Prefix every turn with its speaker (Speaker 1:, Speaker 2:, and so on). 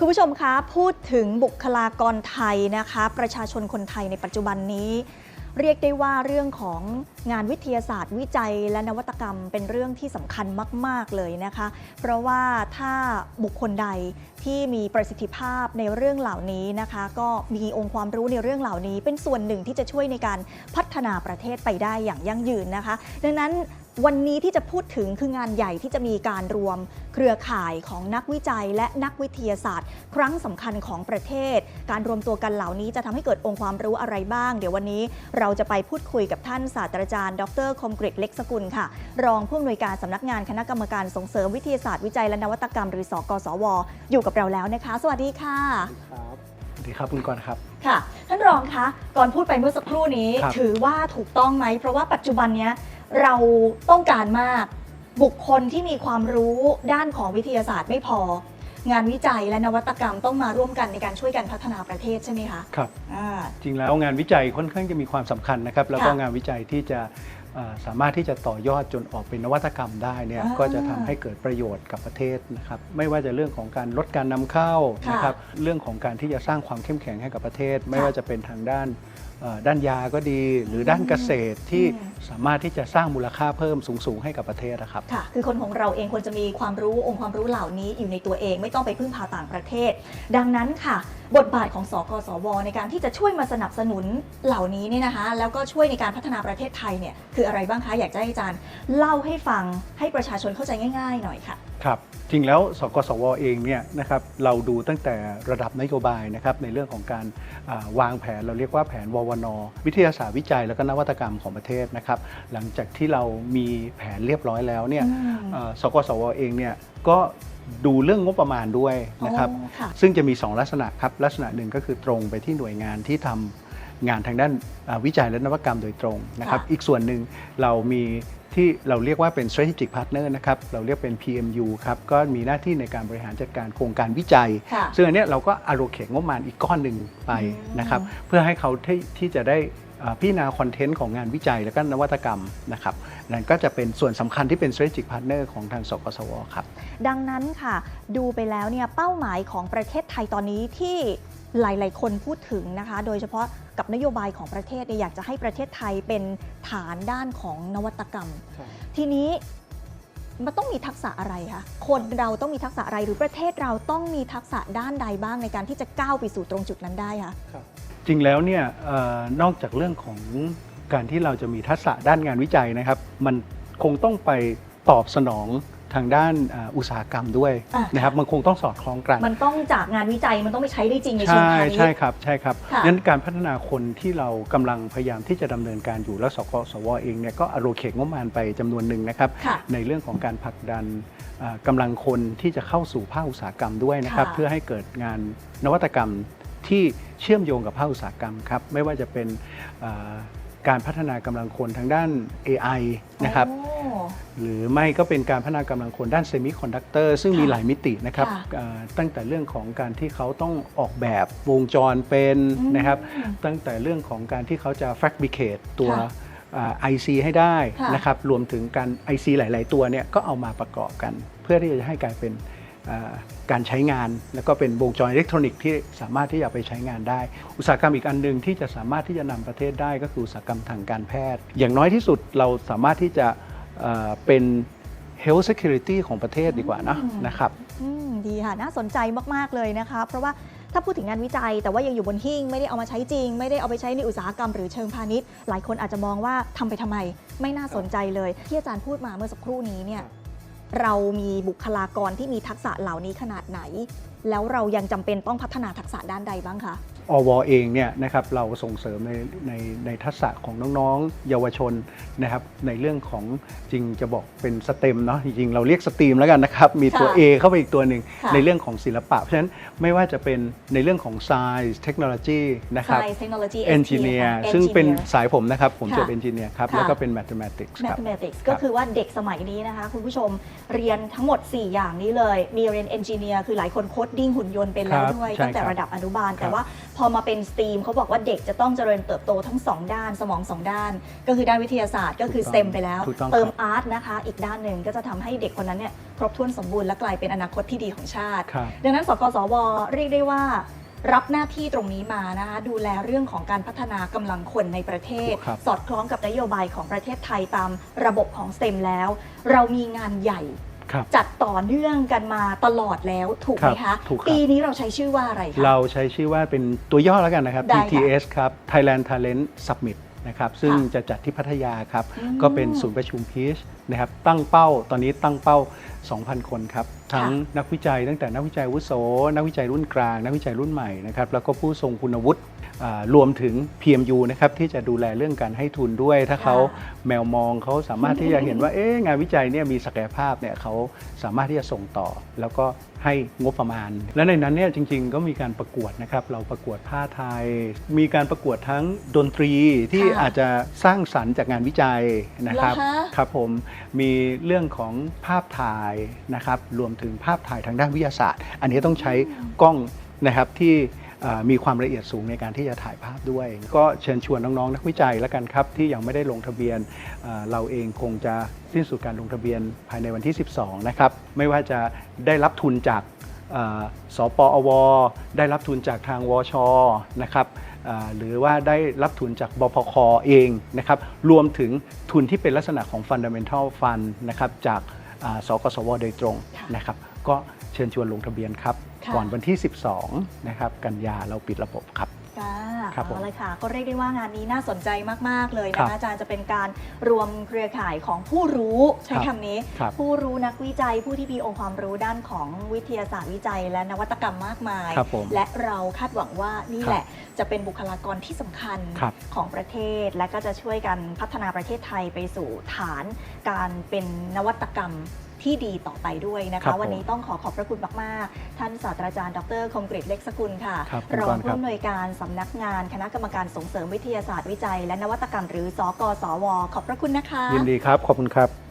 Speaker 1: คุณผู้ชมคะพูดถึงบุคลากรไทยนะคะ ประชาชนคนไทยในปัจจุบันนี้ เรียกได้ว่าเรื่องของงานวิทยาศาสตร์วิจัยและนวัตกรรมเป็นเรื่องที่สำคัญมาก ๆ เลยนะคะ เพราะว่าถ้าบุคคลใดที่มีประสิทธิภาพในเรื่องเหล่านี้นะคะ ก็มีองค์ความรู้ในเรื่องเหล่านี้ เป็นส่วนหนึ่งที่จะช่วยในการพัฒนาประเทศไปได้อย่างยั่งยืนนะคะ ดังนั้นวันนี้ที่จะพูดถึงคืองานใหญ่ที่จะมีการรวมเครือข่ายของนักวิจัย และนักวิทยาศาสตร์ ครั้งสำคัญของประเทศ การรวมตัวกันเหล่านี้จะทำให้เกิดองค์ความรู้อะไรบ้าง เดี๋ยววันนี้เราจะไปพูดคุยกับท่านศาสตราจารย์ ดรคมกริตเล็กสกุลค่ะ รองผู้อำนวยการสำนักงานคณะกรรมการส่งเสริมวิทยาศาสตร์วิจัยและนวัตกรรมหรือสกสว อยู่กับเราแล้วนะคะ สวัสดีค่ะ
Speaker 2: ครับสวัสดีครับคุณกรณ์ครับ
Speaker 1: ค่ะ ท่านรองคะก่อนพูดไปเมื่อสักครู่นี้
Speaker 2: ครับ
Speaker 1: ถือว่าถูกต้องไหม เพราะว่าปัจจุบันเนี้ยเราต้องการมาก บุคคลที่มีความรู้ด้านของวิทยาศาสตร์ไม่พอ งานวิจัยและนวัตกรรมต้องมาร่วมกันในการช่วยกันพัฒนาประเทศใช่ไหมคะ
Speaker 2: ครับ
Speaker 1: อ่า
Speaker 2: จริงแล้วงานวิจัยค่อนข้างจะมีความสำคัญนะครับ แล้วก็
Speaker 1: ค่ะ
Speaker 2: งานวิจัยที่จะเอ่อสามารถที่จะต่อยอดจนออกเป็นนวัตกรรมได้เนี่ย
Speaker 1: อ่า
Speaker 2: ก็จะทำให้เกิดประโยชน์กับประเทศนะครับไม่ว่าจะเรื่องของการลดการนำเข้า
Speaker 1: ค่ะ
Speaker 2: นะครับเรื่องของการที่จะสร้างความเข้มแข็งให้กับประเทศ ไม่
Speaker 1: ค่ะ
Speaker 2: ว่าจะเป็นทางด้านเอ่อ ด้านยาก็ดีหรือด้านเกษตรที่
Speaker 1: อืม
Speaker 2: สามารถที่จะสร้างมูลค่าเพิ่มสูง ๆ ให้กับประเทศนะครับ
Speaker 1: ค่ะคือคนของเราเองควรจะมีความรู้องค์ความรู้เหล่านี้อยู่ในตัวเองไม่ต้องไปพึ่งพาต่างประเทศ ดังนั้นค่ะ บทบาทของสกสว ในการที่จะช่วยมาสนับสนุนเหล่านี้เนี่ยนะคะ แล้วก็ช่วยในการพัฒนาประเทศไทยเนี่ยคืออะไรบ้างคะอยากจะให้อาจารย์เล่าให้ฟังให้ประชาชนเข้าใจง่าย ๆ หน่อยค่ะ
Speaker 2: ครับจริงแล้วสกสวเองเนี่ยนะครับเราดูตั้งแต่ระดับนโยบายนะครับในเรื่องของการอ่าวางแผนเราเรียกว่าแผนววนวิทยาศาสตร์วิจัย และก็นวัตกรรมของประเทศนะครับหลังจากที่เรามีแผนเรียบร้อยแล้วเนี่ย
Speaker 1: อืม
Speaker 2: เอ่อสกสวเองเนี่ยก็ ดูเรื่องงบประมาณด้วยนะครับ
Speaker 1: อ๋อค่ะ
Speaker 2: ซึ่งจะมี 2 ลักษณะครับ ลักษณะหนึ่งก็คือตรงไปที่หน่วยงานที่ทำงานทางด้านอ่าวิจัยและนวัตกรรมโดยตรงนะครับ
Speaker 1: ค่ะ
Speaker 2: อีกส่วนหนึ่งเรามีที่เราเรียกว่าเป็น strategic partner นะครับ เราเรียกเป็น PMU ครับ ก็มีหน้าที่ในการบริหารจัดการโครงการวิจัย
Speaker 1: ค่ะ
Speaker 2: ซึ่งอันเนี้ยเราก็ allocate งบประมาณอีกก้อนหนึ่งไป
Speaker 1: อืม
Speaker 2: นะครับ เพื่อให้เขาที่ที่จะได้อ่า พิจารณาคอนเทนต์ของงานวิจัยและก็นวัตกรรมนะครับนั่นก็จะเป็นส่วนสำคัญที่เป็น strategic partner ของทางสกสวครับ
Speaker 1: ดังนั้นค่ะ ดูไปแล้วเนี่ยเป้าหมายของประเทศไทยตอนนี้ที่หลาย ๆ คนพูดถึงนะคะ โดยเฉพาะกับนโยบายของประเทศเนี่ยอยากจะให้ประเทศไทยเป็นฐานด้านของนวัตกรรม ทีนี้มันต้องมีทักษะอะไรคะคนเราต้องมีทักษะอะไรหรือประเทศเราต้องมีทักษะด้านใดบ้างในการที่จะก้าวไปสู่ตรงจุดนั้นได้คะ
Speaker 2: จริงแล้วเนี่ยเออนอกจากเรื่องของการที่เราจะมีทักษะด้านงานวิจัยนะครับ มันคงต้องไปตอบสนองทางด้านอ่าอุตสาหกรรมด้วย
Speaker 1: อะ
Speaker 2: นะครับมันคงต้องสอดคล้องกัน
Speaker 1: มันต้องจากงานวิจัยมันต้องไปใช้ได้จริงในเชิง
Speaker 2: ใช่
Speaker 1: พาณิช
Speaker 2: ใช่
Speaker 1: ย์
Speaker 2: ครับใช่ครับ
Speaker 1: ค่ะ
Speaker 2: งั้นการพัฒนาคนที่เรากำลังพยายามที่จะดำเนินการอยู่แล้วสกสวเองเนี่ยก็อโรเคงบประมาณไปจำนวนหนึ่งนะครับ
Speaker 1: ค่ะ
Speaker 2: ในเรื่องของการผลักดันอ่ากำลังคนที่จะเข้าสู่ภาคอุตสาหกรรมด้วยนะครับ
Speaker 1: ค่ะ
Speaker 2: เพื่อให้เกิดงานนวัตกรรม ที่เชื่อมโยงกับภาคอุตสาหกรรมครับไม่ว่าจะเป็นอ่าการพัฒนากำลังคนทางด้าน AI นะครับ
Speaker 1: โอ้
Speaker 2: หรือไม่ก็เป็นการพัฒนากำลังคนด้านเซมิคอนดักเตอร์ซึ่งมี
Speaker 1: ค่ะ
Speaker 2: หลายมิตินะครับ
Speaker 1: ค่ะ
Speaker 2: อ่าตั้งแต่เรื่องของการที่เขาต้องออกแบบวงจรเป็น
Speaker 1: อืม
Speaker 2: นะครับตั้งแต่เรื่องของการที่เขาจะ fabricate ตัว
Speaker 1: ค่ะ
Speaker 2: อ่า IC ให้ได้
Speaker 1: ค่ะ
Speaker 2: นะครับรวมถึงการ IC หลาย ๆ ตัวเนี่ยก็เอามาประกอบกัน เพื่อที่จะให้กลายเป็นอ่า การใช้งาน แล้วก็เป็นวงจรอิเล็กทรอนิกส์ที่สามารถที่จะไปใช้งานได้ อุตสาหกรรมอีกอันหนึ่งที่จะสามารถที่จะนำประเทศได้ก็คืออุตสาหกรรมทางการแพทย์ อย่างน้อยที่สุดเราสามารถที่จะเอ่อเป็น health security ของประเทศดีกว่านะ
Speaker 1: อืม
Speaker 2: นะครับ
Speaker 1: อืมดีค่ะ น่าสนใจมาก ๆ เลยนะคะ เพราะว่าถ้าพูดถึงงานวิจัย แต่ว่ายังอยู่บนหิ้งไม่ได้เอามาใช้จริง ไม่ได้เอาไปใช้ในอุตสาหกรรมหรือเชิงพาณิชย์ หลายคนอาจจะมองว่าทำไปทำไม ไม่น่าสนใจเลย ที่อาจารย์พูดมาเมื่อสักครู่นี้เนี่ย เรามีบุคลากรที่มีทักษะเหล่านี้ขนาดไหน แล้วเรายังจำเป็นต้องพัฒนาทักษะด้านใดบ้างคะ
Speaker 2: อวเองเนี่ยนะครับเราส่งเสริมในในในทักษะของน้องๆ เยาวชนนะครับในเรื่องของจริงจะบอกเป็นสเต็มเนาะจริงๆเราเรียกสตรีมแล้วกันนะครับ มีตัว
Speaker 1: ค่ะ
Speaker 2: A เข้าไปอีกตัวหนึ่ง
Speaker 1: ค่ะ
Speaker 2: ในเรื่องของศิลปะ เพราะฉะนั้นไม่ว่าจะเป็นในเรื่องของ Science Technology นะครับ
Speaker 1: Science Technology
Speaker 2: Engineer
Speaker 1: ST
Speaker 2: ซึ่งเป็น
Speaker 1: Engineer
Speaker 2: สายผมนะครับ ผมจบ
Speaker 1: ค่ะ
Speaker 2: Engineer ครับ
Speaker 1: ค่ะ
Speaker 2: แล้วก็เป็น Mathematics ครับ
Speaker 1: Mathematics ก็คือว่าเด็กสมัยนี้นะคะ คุณผู้ชมเรียนทั้งหมด 4 อย่างนี้เลย มีเรียน Engineer คือหลายคนโคดดิ้งหุ่นยนต์เป็นแล้ว
Speaker 2: ครับ
Speaker 1: ด้วย
Speaker 2: ใช่
Speaker 1: ตั้งแต่
Speaker 2: ครับ
Speaker 1: ระดับอนุบาล
Speaker 2: ครับ
Speaker 1: แต่ว่าพพอมาเป็นสตรีมเขาบอกว่าเด็กจะต้องเจริญเติบโตทั้งสองด้านสมองสองด้าน ก็คือด้านวิทยาศาสตร์ก็คือ
Speaker 2: ถูกต้อง
Speaker 1: สเต็มไปแล้ว
Speaker 2: ถูกต้อง
Speaker 1: เติม
Speaker 2: ครับ
Speaker 1: อาร์ตนะคะ อีกด้านหนึ่งก็จะทำให้เด็กคนนั้นเนี่ยครบถ้วนสมบูรณ์และกลายเป็นอนาคตที่ดีของชาติ
Speaker 2: ครับ
Speaker 1: ดังนั้นสกสวเรียกได้ว่า รับหน้าที่ตรงนี้มานะคะดูแลเรื่องของการพัฒนากำลังคนในประเทศ
Speaker 2: ถูกครับ
Speaker 1: สอดคล้องกับนโยบายของประเทศไทยตามระบบของสเต็มแล้ว เรามีงานใหญ่
Speaker 2: ครับ
Speaker 1: จัดต่อเนื่องกันมาตลอดแล้วถูกไหม
Speaker 2: ครั
Speaker 1: คะ
Speaker 2: บถูกครับ
Speaker 1: ปีนี้เราใช้ชื่อว่าอะไรคะ
Speaker 2: เราใช้ชื่อว่าเป็นตัวย่อแล้วกันนะครับ
Speaker 1: ได้ค่ะ
Speaker 2: TTS ครับ Thailand Talent Summit นะครับซึ่ง
Speaker 1: ค่ะ
Speaker 2: จะจัดที่พัทยาครับ
Speaker 1: อืม
Speaker 2: ก็เป็นศูนย์ประชุมพีชนะครับตั้งเป้าตอนนี้ตั้งเป้า 2,000 คนครับ ทั้งนักวิจัยตั้งแต่นักวิจัยอาวุโส นักวิจัยรุ่นกลาง นักวิจัยรุ่นใหม่นะครับแล้วก็ผู้ทรงคุณวุฒิอ่ารวมถึง PMU นะครับที่จะดูแลเรื่องการให้ทุนด้วย ถ้าเขาแมวมองเขาสามารถที่จะเห็นว่าเอ๊ะงานวิจัยเนี่ยมีศักยภาพเนี่ยเขาสามารถที่จะส่งต่อ แล้วก็ให้งบประมาณ และในนั้นเนี่ยจริง ๆ ก็มีการประกวดนะครับเราประกวดผ้าไทย มีการประกวดทั้งดนตรีที่
Speaker 1: ค่ะ
Speaker 2: อาจจะสร้างสรรค์จากงานวิจัยนะครับ
Speaker 1: เหรอคะ
Speaker 2: ครับผมมีเรื่องของภาพถ่ายนะครับรวมถึงภาพถ่ายทางด้านวิทยาศาสตร์ อันนี้ต้องใช้กล้องนะครับที่มีความละเอียดสูงในการที่จะถ่ายภาพด้วย ก็เชิญชวนน้องๆนักวิจัยแล้วกันครับ ที่ยังไม่ได้ลงทะเบียนเราเองคงจะสิ้นสุดการลงทะเบียนภายในวันที่ 12 นะครับ ไม่ว่าจะได้รับทุนจากเอ่อสปอว ได้รับทุนจากทางวชนะครับหรือว่าได้รับทุนจากบพคเองนะครับ รวมถึงทุนที่เป็นลักษณะของ Fundamental Fund นะครับจาก สกสวโดยตรง
Speaker 1: ค่ะ
Speaker 2: นะครับ ก็เชิญชวนลงทะเบียนครับ
Speaker 1: ค่ะ
Speaker 2: ก่อนวันที่ 12 นะครับ กันยาเราปิดระบบครับ
Speaker 1: ค่ะ
Speaker 2: ครับผม
Speaker 1: เอาเลยค่ะ ก็เรียกได้ว่างานนี้น่าสนใจมาก ๆ เลย
Speaker 2: ครั
Speaker 1: นะคะ
Speaker 2: บ
Speaker 1: อาจารย์จะเป็นการรวมเครือข่ายของผู้รู้ใช้
Speaker 2: ครับ
Speaker 1: คำนี้
Speaker 2: ครับ
Speaker 1: ผู้รู้นักวิจัย ผู้ที่มีองค์ความรู้ด้านของวิทยาศาสตร์วิจัย และนวัตกรรมมากมาย
Speaker 2: ครับผม
Speaker 1: และเราคาดหวังว่านี่
Speaker 2: ครับ
Speaker 1: แหละจะเป็นบุคลากรที่สำคัญ
Speaker 2: ครับ
Speaker 1: ของประเทศ และก็จะช่วยกันพัฒนาประเทศไทยไปสู่ฐานการเป็นนวัตกรรม ที่ดีต่อไปด้วยนะ
Speaker 2: ครั
Speaker 1: คะ
Speaker 2: บผม
Speaker 1: วันนี้ต้องขอขอบพระคุณมาก ๆ ท่านศาสตราจารย์ดรคมกริตเล็กสกุลค่ะ
Speaker 2: ครับคุณ
Speaker 1: ร
Speaker 2: ก
Speaker 1: อง
Speaker 2: รณ์
Speaker 1: ผู้
Speaker 2: ครับ
Speaker 1: อำนวยการสำนักงานคณะกรรมการส่งเสริมวิทยาศาสตร์วิจัย และนวัตกรรมหรือสกสว ขอบพระคุณนะคะ
Speaker 2: ยินดีครับ ขอบคุณครับ